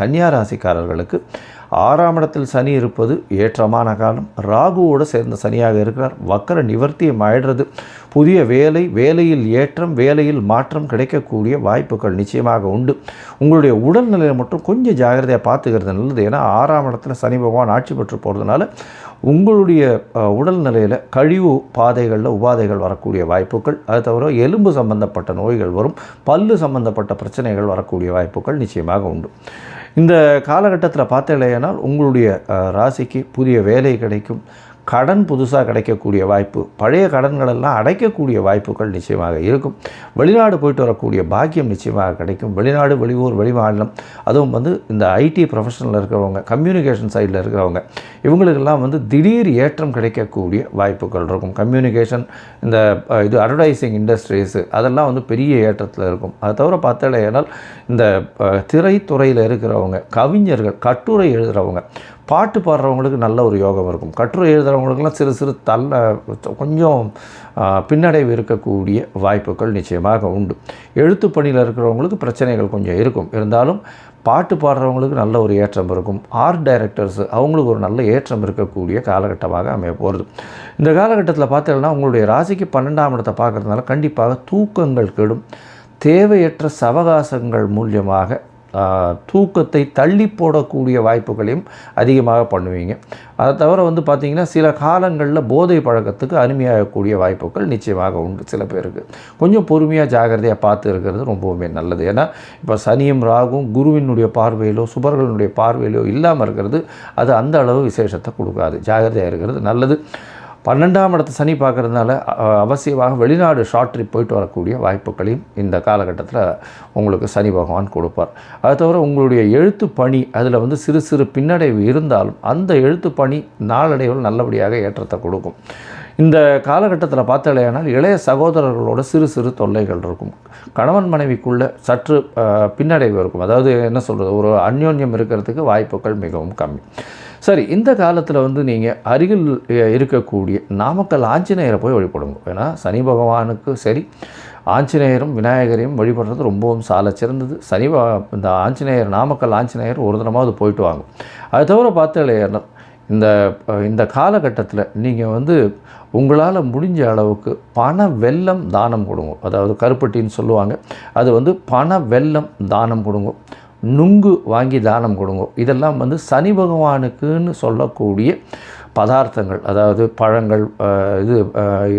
கன்னியா ராசிக்காரர்களுக்கு ஆறாம் இடத்தில் சனி இருப்பது ஏற்றமான காலம். ராகுவோடு சேர்ந்த சனியாக இருக்கிறார். வக்கர நிவர்த்தியம் ஆயிடுறது புதிய வேலை வேலையில் ஏற்றம் வேலையில் மாற்றம் கிடைக்கக்கூடிய வாய்ப்புகள் நிச்சயமாக உண்டு. உங்களுடைய உடல்நிலையை மட்டும் கொஞ்சம் ஜாகிரதையாக பார்த்துக்கிறது நல்லது. ஏன்னா ஆறாம் இடத்துல சனி பகவான் ஆட்சி பெற்று போகிறதுனால உங்களுடைய உடல்நிலையில் கழிவு பாதைகளில் உபாதைகள் வரக்கூடிய வாய்ப்புகள். அது தவிர எலும்பு சம்பந்தப்பட்ட நோய்கள் வரும். பல்லு சம்பந்தப்பட்ட பிரச்சனைகள் வரக்கூடிய வாய்ப்புகள் நிச்சயமாக உண்டு. இந்த காலகட்டத்தில் பார்த்தீங்களேனால் உங்களுடைய ராசிக்கு புதிய வேலை கிடைக்கும். கடன் புதுசாக கிடைக்கக்கூடிய வாய்ப்பு பழைய கடன்களெல்லாம் அடைக்கக்கூடிய வாய்ப்புகள் நிச்சயமாக இருக்கும். வெளிநாடு போயிட்டு வரக்கூடிய பாக்கியம் நிச்சயமாக கிடைக்கும். வெளிநாடு வெளியூர் வெளிமாநிலம் அதுவும் வந்து இந்த ஐடி ப்ரொஃபஷனில் இருக்கிறவங்க கம்யூனிகேஷன் சைடில் இருக்கிறவங்க இவங்களுக்கெல்லாம் வந்து திடீர் ஏற்றம் கிடைக்கக்கூடிய வாய்ப்புகள் இருக்கும். கம்யூனிகேஷன் இந்த இது அட்வர்டைஸிங் இண்டஸ்ட்ரீஸு அதெல்லாம் வந்து பெரிய ஏற்றத்தில் இருக்கும். அதை தவிர பார்த்தாலேனால் இந்த திரைத்துறையில் இருக்கிறவங்க கவிஞர்கள் கட்டுரை எழுதுகிறவங்க பாட்டு பாடுறவங்களுக்கு நல்ல ஒரு யோகம் இருக்கும். கட்டுரை எழுதுகிறவங்களுக்குலாம் சிறு சிறு தள்ள கொஞ்சம் பின்னடைவு இருக்கக்கூடிய வாய்ப்புகள் நிச்சயமாக உண்டு. எழுத்து பணியில் இருக்கிறவங்களுக்கு பிரச்சனைகள் கொஞ்சம் இருக்கும். இருந்தாலும் பாட்டு பாடுறவங்களுக்கு நல்ல ஒரு ஏற்றம் இருக்கும். ஆர்ட் டைரக்டர்ஸ் அவங்களுக்கு ஒரு நல்ல ஏற்றம் இருக்கக்கூடிய காலகட்டமாக அமைய போகிறது இந்த காலகட்டத்தில் பார்த்தீங்கன்னா உங்களுடைய ராசிக்கு பன்னெண்டாம் இடத்தை பார்க்கறதுனால கண்டிப்பாக தூக்கங்கள் கெடும். தேவையற்ற சவகாசங்கள் மூலியமாக தூக்கத்தை தள்ளி போடக்கூடிய வாய்ப்புகளையும் அதிகமாக பண்ணுவீங்க. அதை தவிர வந்து பார்த்திங்கன்னா சில காலங்களில் போதை பழக்கத்துக்கு அருமையாகக்கூடிய வாய்ப்புகள் நிச்சயமாக உண்டு சில பேருக்கு. கொஞ்சம் பொறுமையாக ஜாகிரதையாக பார்த்து இருக்கிறது ரொம்பவுமே நல்லது. ஏன்னா இப்போ சனியும் ராகும் குருவினுடைய பார்வையிலோ சுபர்களுடைய பார்வையிலோ இல்லாமல் இருக்கிறது அது அந்த அளவு விசேஷத்தை கொடுக்காது. ஜாகிரதையாக இருக்கிறது நல்லது. பன்னெண்டாம் இடத்த சனி பார்க்கறதுனால அவசியமாக வெளிநாடு ஷார்ட் ட்ரிப் போயிட்டு வரக்கூடிய வாய்ப்புகளையும் இந்த காலகட்டத்தில் உங்களுக்கு சனி பகவான் கொடுப்பார். அது தவிர உங்களுடைய எழுத்து பணி அதில் வந்து சிறு சிறு பின்னடைவு இருந்தாலும் அந்த எழுத்து பணி நாளடைவில் நல்லபடியாக ஏற்றத்தை கொடுக்கும். இந்த காலகட்டத்தில் பார்த்தாலேயானால் இளைய சகோதரர்களோட சிறு சிறு தொல்லைகள் இருக்கும். கணவன் மனைவிக்குள்ள சற்று பின்னடைவு இருக்கும். அதாவது என்ன சொல்கிறது ஒரு அந்யோன்யம் இருக்கிறதுக்கு வாய்ப்புகள் மிகவும் கம்மி. சரி இந்த காலத்தில் வந்து நீங்கள் அருகில் இருக்கக்கூடிய நாமக்கல் ஆஞ்சநேயரை போய் வழிபடுங்க. ஏன்னா சனி பகவானுக்கு சரி ஆஞ்சநேயரும் விநாயகரையும் வழிபடுறது ரொம்பவும் சால சிறந்தது. சனி இந்த ஆஞ்சநேயர் நாமக்கல் ஆஞ்சநேயர் ஒரு தினமாவது போயிட்டு வாங்க. அது தவிர பார்த்தாலேயானால் இந்த இந்த காலகட்டத்தில் நீங்கள் வந்து உங்களால் முடிஞ்ச அளவுக்கு பண வெல்லம் தானம் கொடுங்க. அதாவது கருப்பட்டின்னு சொல்லுவாங்க. அது வந்து பண வெல்லம் தானம் கொடுங்க. நுங்கு வாங்கி தானம் கொடுங்க. இதெல்லாம் வந்து சனி பகவானுக்குன்னு சொல்லக்கூடிய பதார்த்தங்கள் அதாவது பழங்கள் இது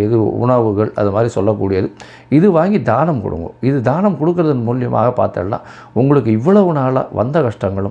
இது உணவுகள் அது மாதிரி சொல்லக்கூடியது. இது வாங்கி தானம் கொடுங்க. இது தானம் கொடுக்கறதன் மூலியமாக பார்த்தோம்னா உங்களுக்கு இவ்வளவு நாளாக வந்த கஷ்டங்களும்